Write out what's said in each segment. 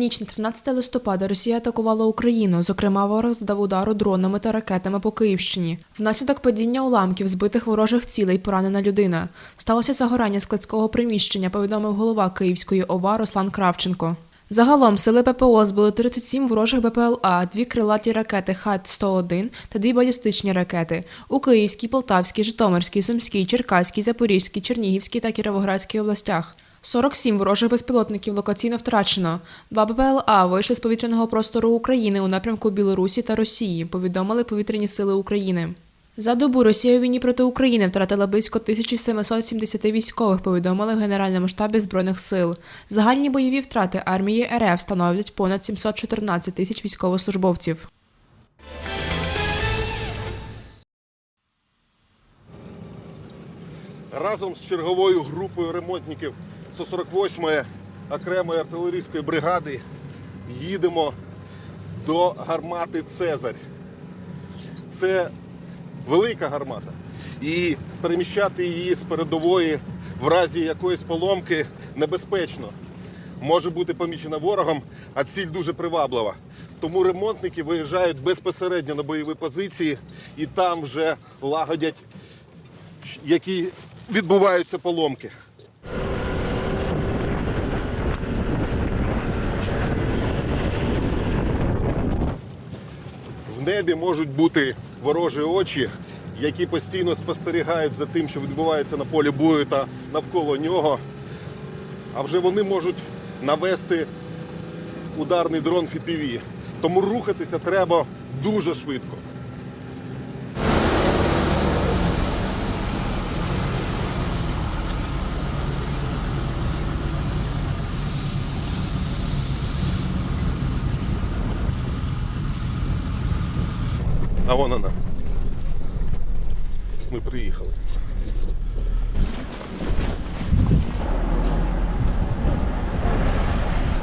Ніч на 13 листопада Росія атакувала Україну. Зокрема, ворог здав удару дронами та ракетами по Київщині. Внаслідок падіння уламків збитих ворожих цілей поранена людина. Сталося загорання складського приміщення, повідомив голова Київської ОВА Руслан Кравченко. Загалом сили ППО збили 37 ворожих БПЛА, дві крилаті ракети ХАТ-101 та дві балістичні ракети у Київській, Полтавській, Житомирській, Сумській, Черкаській, Запорізькій, Чернігівській та Кіровоградській областях. 47 ворожих безпілотників локаційно втрачено. Два БПЛА вийшли з повітряного простору України у напрямку Білорусі та Росії, повідомили повітряні сили України. За добу Росія у війні проти України втратила близько 1770 військових, повідомили в Генеральному штабі Збройних сил. Загальні бойові втрати армії РФ становлять понад 714 тисяч військовослужбовців. разом з черговою групою ремонтників 148-ї окремої артилерійської бригади їдемо до гармати Цезарь. Це велика гармата. І переміщати її з передової в разі якоїсь поломки небезпечно. Може бути помічена ворогом, а ціль дуже приваблива. Тому ремонтники виїжджають безпосередньо на бойові позиції і там вже лагодять які відбуваються поломки. В небі можуть бути ворожі очі, які постійно спостерігають за тим, що відбувається на полі бою та навколо нього. А вже вони можуть навести ударний дрон FPV. Тому рухатися треба дуже швидко. Вон вона. Ми приїхали.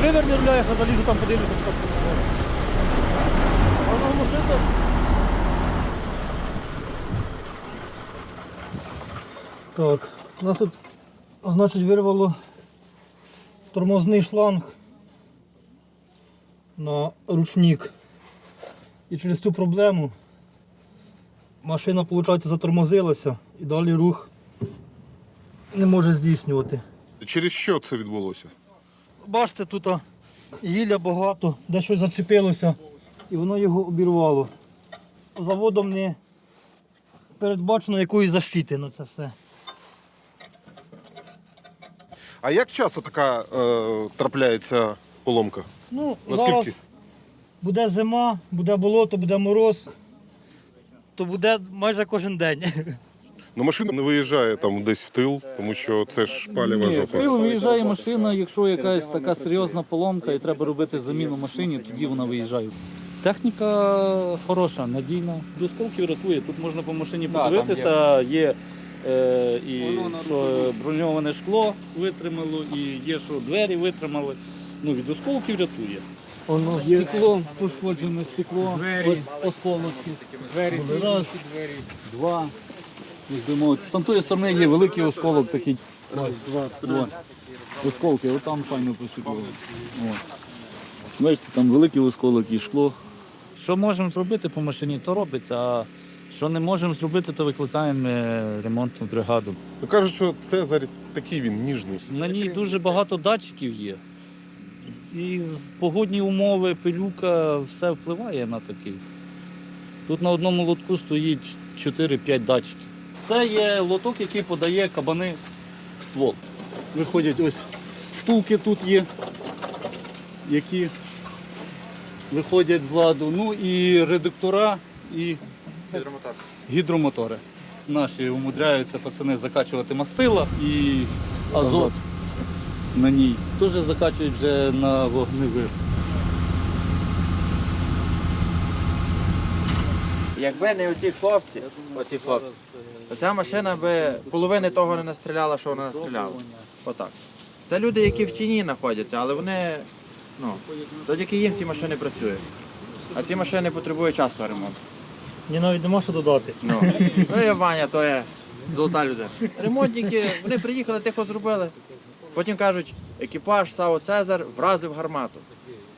Виверни руля, я залізу там подивлюся, що там. А воно. Так, нас тут, значить, вирвало тормозний шланг на ручник. І через цю проблему машина, виходить, затормозилася і далі рух не може здійснювати. Через що це відбулося? Бачите, тут гілля багато, де щось зачепилося і воно його обірвало. Заводом не передбачено якої защити на це все. А як часто така е, трапляється поломка? Ну, Наскільки? зараз буде зима, буде болото, буде мороз, то буде майже кожен день. Ну машина не виїжджає там десь в тил, тому що це ж палєва Ні, в жопа. тил виїжджає машина, якщо якась така серйозна поломка і треба робити заміну машині, тоді вона виїжджає. Техніка хороша, надійна. До осколків рятує. Тут можна по машині подивитися. Є е, і що броньоване шкло витримало, і є, що двері витримали. Ну, від осколків рятує. Воно Стекло, пошкоджене стекло, ось осколочки. Двері, Раз, два. З тамтої сторони є великий осколок такий. Раз, два, три. Осколки, отам файно посипало. От. Бачите, там великий осколок і шкло. Що можемо зробити по машині, то робиться. А що не можемо зробити, то викликаємо е, ремонтну бригаду. Ну, кажуть, що Цезарь такий він ніжний. На ній дуже багато датчиків є. І погодні умови, пилюка, все впливає на такий. Тут на одному лотку стоїть 4-5 датчиків. Це є лоток, який подає кабани в ствол. Виходять ось втулки тут є, які виходять з ладу. Ну і редуктора і гідромотори. Наші умудряються пацани закачувати мастила і азот на ній. Теж закачують вже на вогневих. Якби не оті хлопці, оці хлопці, то ця машина би половини того не настріляла, що вона настріляла. Отак. Це люди, які в тіні знаходяться, але вони, ну, завдяки їм ці машини працюють. А ці машини потребують часто ремонту. Мені навіть нема що додати. Ну, ну є Ваня, то є золота людина. Ремонтники, вони приїхали, тихо зробили. Потім кажуть, екіпаж САУ Цезар вразив гармату.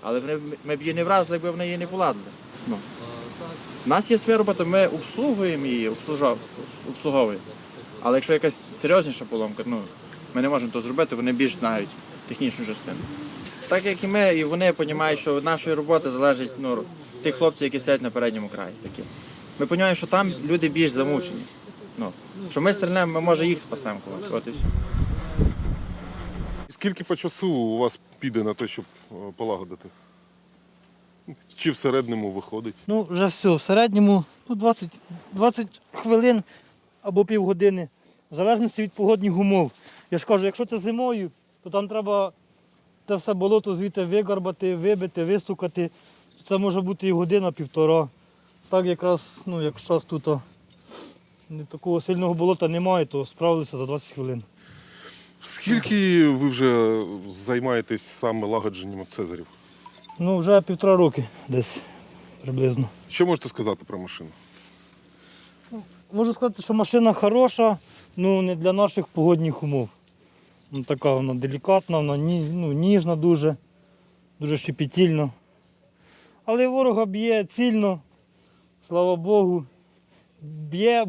Але ми б її не вразили, якби вона її не поладили. Ну. У нас є своя робота, ми обслугуємо її, обслуговуємо. Але якщо якась серйозніша поломка, ну, ми не можемо то зробити, вони більш знають технічну частину. Так як і ми, і вони розуміють, що від нашої роботи залежить ну, тих хлопців, які сидять на передньому краї. Такі. Ми розуміємо, що там люди більш замучені. Ну, що ми стрільнемо, ми може їх спасемо когось. От і все. Скільки по часу у вас піде на те, щоб е, полагодити? Чи в середньому виходить? Ну, вже все, в середньому ну, 20, 20 хвилин або півгодини, в залежності від погодних умов. Я ж кажу, якщо це зимою, то там треба те все болото звідти вигарбати, вибити, вистукати. Це може бути і година-півтора. Так якраз, ну, як зараз тут такого сильного болота немає, то справилися за 20 хвилин. Скільки ви вже займаєтесь саме лагодженням цезарів? Ну, вже півтора роки десь приблизно. Що можете сказати про машину? Можу сказати, що машина хороша, ну не для наших погодних умов. Ну, така вона делікатна, вона ні, ну, ніжна дуже, дуже щепетільна. Але ворога б'є цільно, слава Богу. Б'є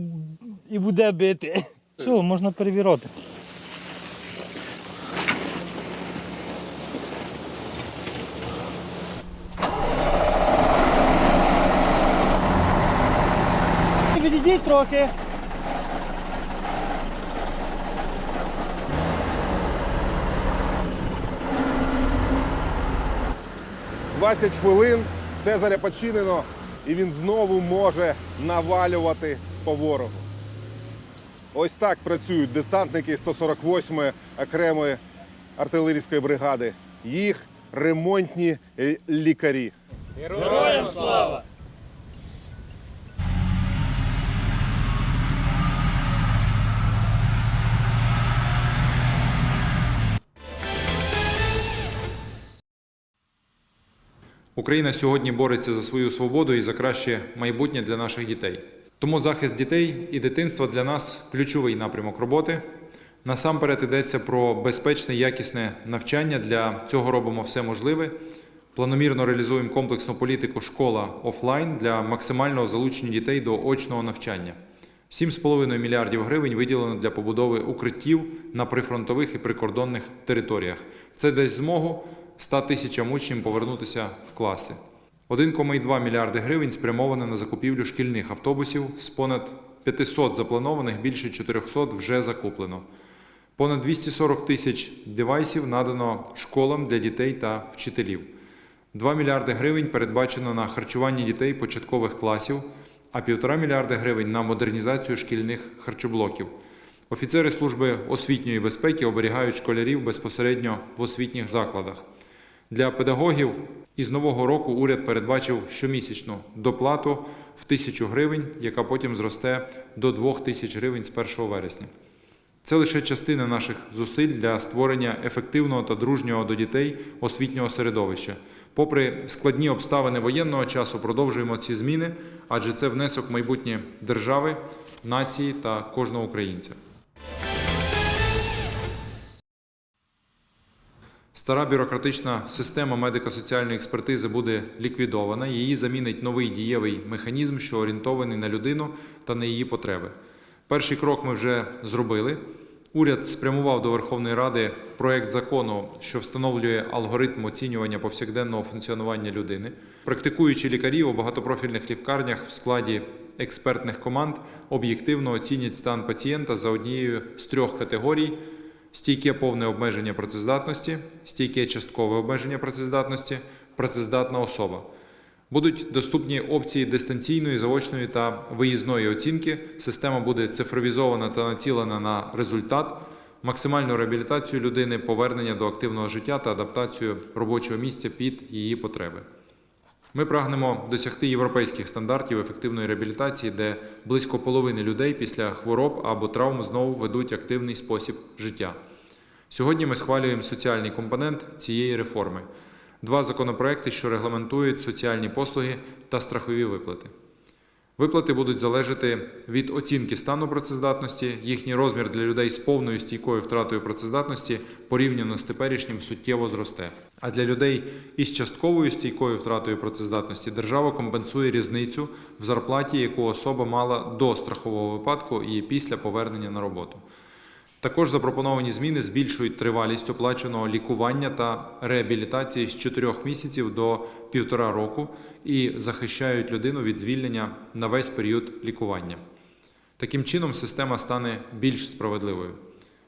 і буде бити. Все, можна перевіряти. Трохи. – 20 хвилин Цезаря починено, і він знову може навалювати по ворогу. Ось так працюють десантники 148-ї окремої артилерійської бригади. Їх ремонтні е, лікарі. Україна сьогодні бореться за свою свободу і за краще майбутнє для наших дітей. Тому захист дітей і дитинства для нас ключовий напрямок роботи. Насамперед йдеться про безпечне, якісне навчання. Для цього робимо все можливе. Планомірно реалізуємо комплексну політику школа офлайн для максимального залучення дітей до очного навчання. 7,5 мільярдів гривень виділено для побудови укриттів на прифронтових і прикордонних територіях. Це дасть змогу 100 тисячам учнів повернутися в класи. 1,2 мільярди гривень спрямовано на закупівлю шкільних автобусів. З понад 500 запланованих більше 400 вже закуплено. Понад 240 тисяч девайсів надано школам для дітей та вчителів. 2 мільярди гривень передбачено на харчування дітей початкових класів, а 1,5 мільярди гривень на модернізацію шкільних харчоблоків. Офіцери служби освітньої безпеки оберігають школярів безпосередньо в освітніх закладах. Для педагогів із нового року уряд передбачив щомісячну доплату в тисячу гривень, яка потім зросте до 2 тисяч гривень з 1 вересня. Це лише частина наших зусиль для створення ефективного та дружнього до дітей освітнього середовища. Попри складні обставини воєнного часу, продовжуємо ці зміни, адже це внесок в майбутнє держави, нації та кожного українця. Стара бюрократична система медико-соціальної експертизи буде ліквідована. Її замінить новий дієвий механізм, що орієнтований на людину та на її потреби. Перший крок ми вже зробили. Уряд спрямував до Верховної Ради проект закону, що встановлює алгоритм оцінювання повсякденного функціонування людини. Практикуючі лікарі у багатопрофільних лікарнях в складі експертних команд об'єктивно оцінять стан пацієнта за однією з трьох категорій: стійке повне обмеження працездатності, стійке часткове обмеження працездатності, працездатна особа. Будуть доступні опції дистанційної, заочної та виїзної оцінки. Система буде цифровізована та націлена на результат, максимальну реабілітацію людини, повернення до активного життя та адаптацію робочого місця під її потреби. Ми прагнемо досягти європейських стандартів ефективної реабілітації, де близько половини людей після хвороб або травм знову ведуть активний спосіб життя. Сьогодні ми схвалюємо соціальний компонент цієї реформи. Два законопроекти, що регламентують соціальні послуги та страхові виплати. Виплати будуть залежати від оцінки стану працездатності. Їхній розмір для людей з повною стійкою втратою працездатності порівняно з теперішнім суттєво зросте. А для людей із частковою стійкою втратою працездатності держава компенсує різницю в зарплаті, яку особа мала до страхового випадку і після повернення на роботу. Також запропоновані зміни збільшують тривалість оплаченого лікування та реабілітації з 4 місяців до півтора року і захищають людину від звільнення на весь період лікування. Таким чином, система стане більш справедливою.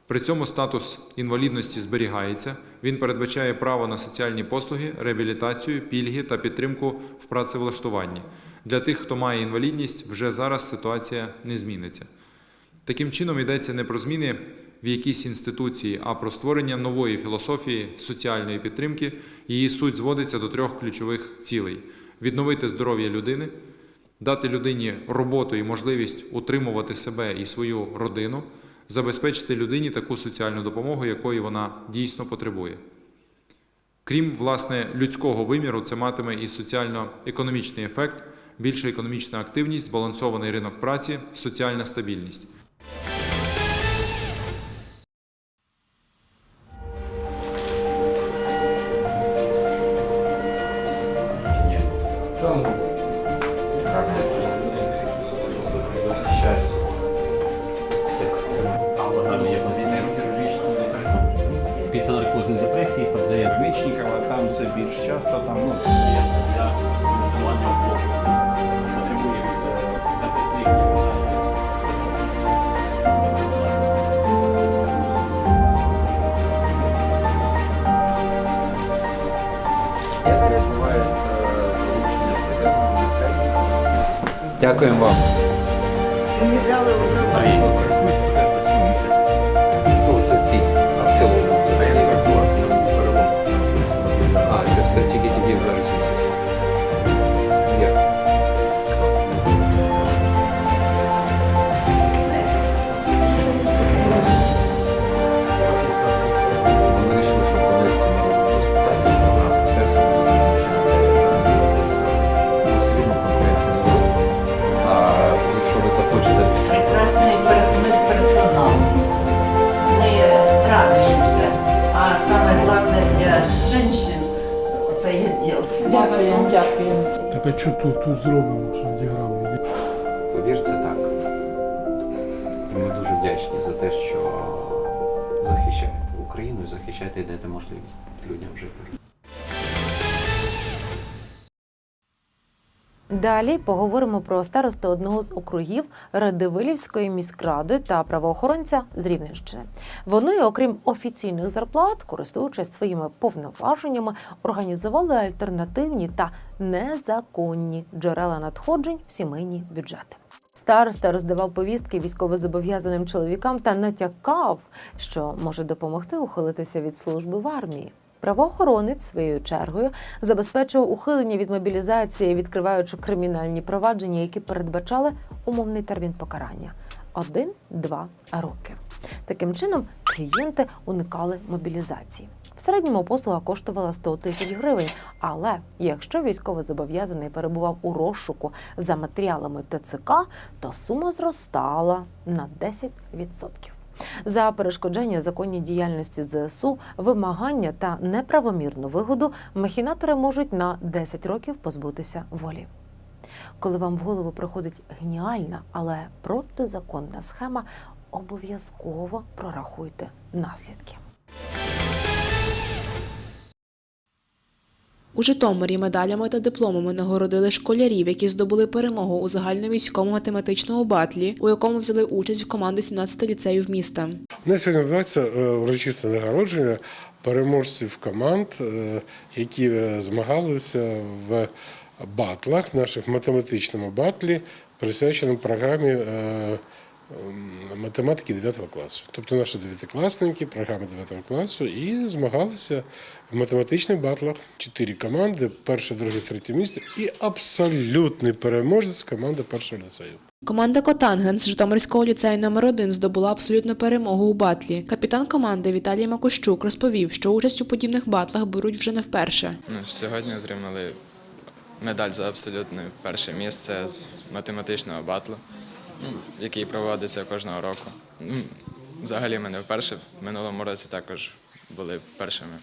При цьому статус інвалідності зберігається. Він передбачає право на соціальні послуги, реабілітацію, пільги та підтримку в працевлаштуванні. Для тих, хто має інвалідність, вже зараз ситуація не зміниться. Таким чином йдеться не про зміни в якійсь інституції, а про створення нової філософії соціальної підтримки. Її суть зводиться до трьох ключових цілей: відновити здоров'я людини, дати людині роботу і можливість утримувати себе і свою родину, забезпечити людині таку соціальну допомогу, якої вона дійсно потребує. Крім власне людського виміру, це матиме і соціально-економічний ефект, більша економічна активність, збалансований ринок праці, соціальна стабільність. Подає Мічникова, там це більш часто, там ну, для функціонування опору. Потребує захисних як відбувається залучення протезного безпеки. Дякуємо вам. А, це все Дякую, дякую. Так а що тут, тут зробимо, що діаграми? Повір, це так. Ми дуже вдячні за те, що захищаєте Україну і захищаєте і даєте можливість людям жити. Далі поговоримо про старосту одного з округів Радивилівської міськради та правоохоронця з Рівненщини. Вони, окрім офіційних зарплат, користуючись своїми повноваженнями, організували альтернативні та незаконні джерела надходжень в сімейні бюджети. Староста роздавав повістки військовозобов'язаним чоловікам та натякав, що може допомогти ухилитися від служби в армії. Правоохоронець своєю чергою забезпечував ухилення від мобілізації, відкриваючи кримінальні провадження, які передбачали умовний термін покарання один-два роки. Таким чином клієнти уникали мобілізації. В середньому послуга коштувала 100 тисяч гривень. Але якщо військовозобов'язаний перебував у розшуку за матеріалами ТЦК, то сума зростала на 10%. За перешкодження законній діяльності ЗСУ, вимагання та неправомірну вигоду махінатори можуть на 10 років позбутися волі. Коли вам в голову приходить геніальна, але протизаконна схема, обов'язково прорахуйте наслідки. У Житомирі медалями та дипломами нагородили школярів, які здобули перемогу у загальновійськовому математичному батлі, у якому взяли участь в команди 17 ліцеїв міста. У сьогодні відбувається е, урочисте нагородження переможців команд, е, які е, змагалися в батлах, наших математичному батлі, присвяченому програмі математики 9 класу. Тобто наші дев'ятикласники, програми 9 класу, і змагалися в математичних батлах. Чотири команди, перше, друге, третє місце, і абсолютний переможець команди першого ліцею. Команда Котангенс з Житомирського ліцею номер 1 здобула абсолютну перемогу у батлі. Капітан команди Віталій Макущук розповів, що участь у подібних батлах беруть вже не вперше. Ну, сьогодні отримали медаль за абсолютне перше місце з математичного батлу, який проводиться кожного року. Ну, взагалі ми не вперше, в минулому році також були першими.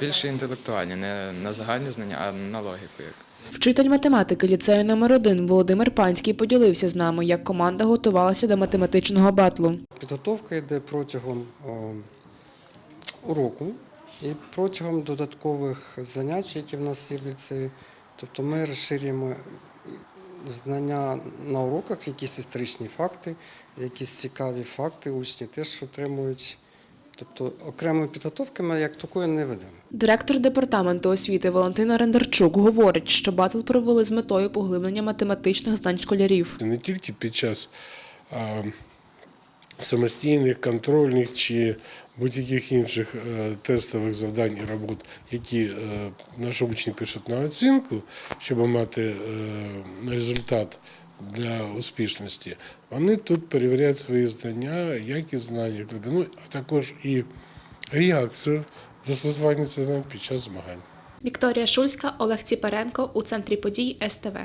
Більше інтелектуальні, не на загальні знання, а на логіку. Як. Вчитель математики ліцею номер 1 Володимир Панський поділився з нами, як команда готувалася до математичного батлу. Підготовка йде протягом о, уроку і протягом додаткових занять, які в нас є в ліцеї. Тобто ми розширюємо знання на уроках, якісь історичні факти, якісь цікаві факти, учні теж отримують. Тобто окремої підготовки ми як такої не ведемо. Директор департаменту освіти Валентина Рендарчук говорить, що батл провели з метою поглиблення математичних знань школярів. не тільки під час самостійних, контрольних чи будь-яких інших е, тестових завдань і робот, які е, наші учні пишуть на оцінку, щоб мати е, результат для успішності, вони тут перевіряють свої знання, якість знань, глибину, а також і реакцію застосування цих знань під час змагань. Вікторія Шульська, Олег Ціпаренко у центрі подій СТВ.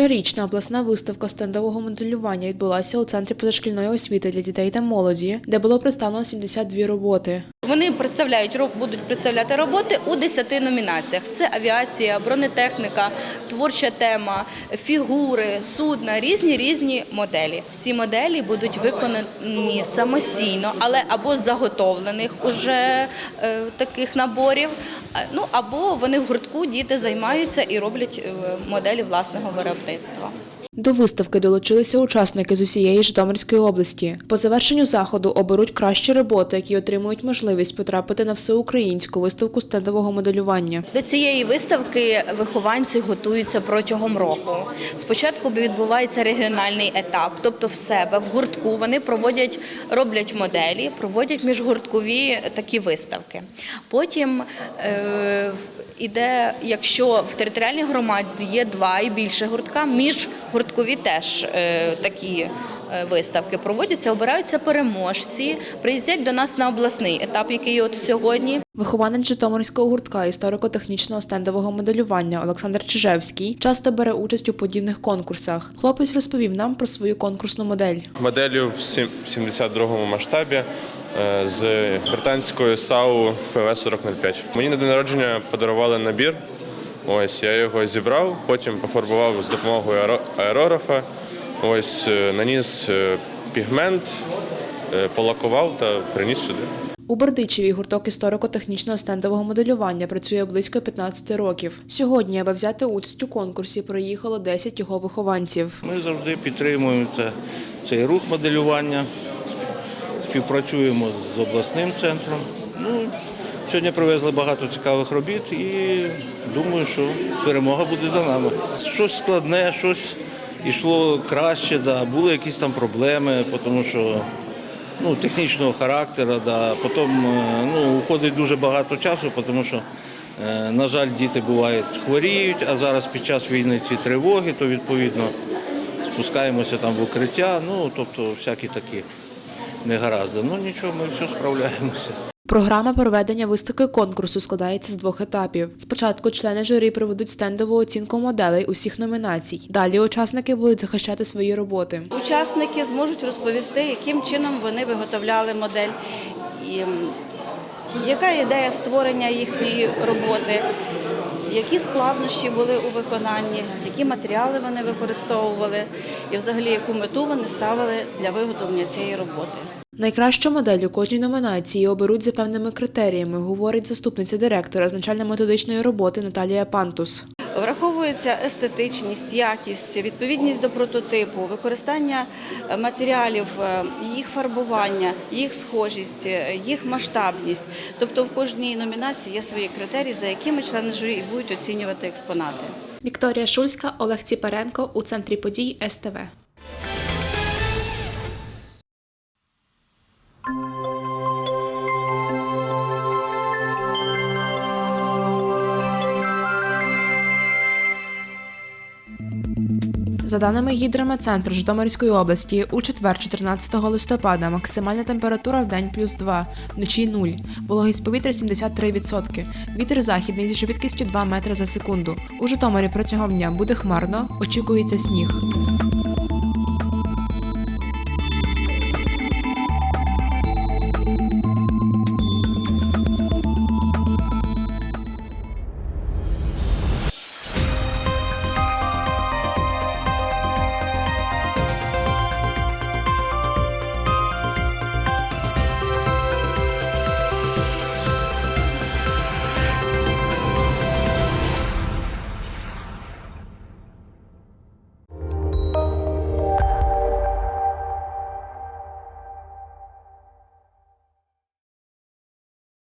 Щорічна обласна виставка стендового моделювання відбулася у центрі позашкільної освіти для дітей та молоді, де було представлено 72 роботи. Вони представляють будуть представляти роботи у 10 номінаціях: це авіація, бронетехніка, творча тема, фігури, судна, різні різні моделі. Всі моделі будуть виконані самостійно, але або з заготовлених уже е, таких наборів. е, Ну або вони в гуртку діти займаються і роблять е, моделі власного виробництва виробництва. До виставки долучилися учасники з усієї Житомирської області. По завершенню заходу оберуть кращі роботи, які отримують можливість потрапити на всеукраїнську виставку стендового моделювання. До цієї виставки вихованці готуються протягом року. Спочатку відбувається регіональний етап, тобто в себе в гуртку вони проводять, роблять моделі, проводять міжгурткові такі виставки. Потім е, іде, якщо в територіальній громаді є два і більше гуртка, міжгурткові теж е, такі. е, Виставки проводяться, обираються переможці, приїздять до нас на обласний етап, який от сьогодні. Вихованець Житомирського гуртка історико-технічного стендового моделювання Олександр Чижевський часто бере участь у подібних конкурсах. Хлопець розповів нам про свою конкурсну модель. моделлю в 72-му масштабі е, з британською САУ ФВ-4005. Мені на день народження подарували набір. Ось я його зібрав, потім пофарбував з допомогою аерографа. Ось е, наніс е, пігмент, е, полакував та приніс сюди. У Бердичеві гурток історико-технічного стендового моделювання працює близько 15 років. Сьогодні, аби взяти участь у конкурсі, приїхало 10 його вихованців. Ми завжди підтримуємо цей рух моделювання, співпрацюємо з обласним центром. Сьогодні привезли багато цікавих робіт і думаю, що перемога буде за нами. Щось складне, щось йшло краще, да. були якісь там проблеми, тому що ну, технічного характеру, да. потім е, ну, уходить дуже багато часу, тому що, е, на жаль, діти бувають хворіють, а зараз під час війни ці тривоги, то відповідно спускаємося там в укриття, ну тобто всякі такі негаразди. Ну нічого, ми все справляємося. Програма проведення виставки конкурсу складається з двох етапів. Спочатку члени журі проведуть стендову оцінку моделей усіх номінацій. Далі учасники будуть захищати свої роботи. Учасники зможуть розповісти, яким чином вони виготовляли модель, і яка ідея створення їхньої роботи, які складнощі були у виконанні, які матеріали вони використовували, і взагалі яку мету вони ставили для виготовлення цієї роботи. Найкращу модель у кожній номінації оберуть за певними критеріями, говорить заступниця директора з навчально-методичної роботи Наталія Пантус. Враховується естетичність, якість, відповідність до прототипу, використання е, матеріалів, е, їх фарбування, їх схожість, е, їх масштабність. Тобто в кожній номінації є свої критерії, за якими члени журі будуть оцінювати експонати. Вікторія Шульська, Олег Ціпаренко у центрі подій СТВ. За даними гідрометцентру Житомирської області, у четвер, 14 листопада, максимальна температура в день плюс 2, вночі 0. Вологість повітря 73%. Вітер західний зі швидкістю 2 метри за секунду. У Житомирі протягом дня буде хмарно, очікується сніг.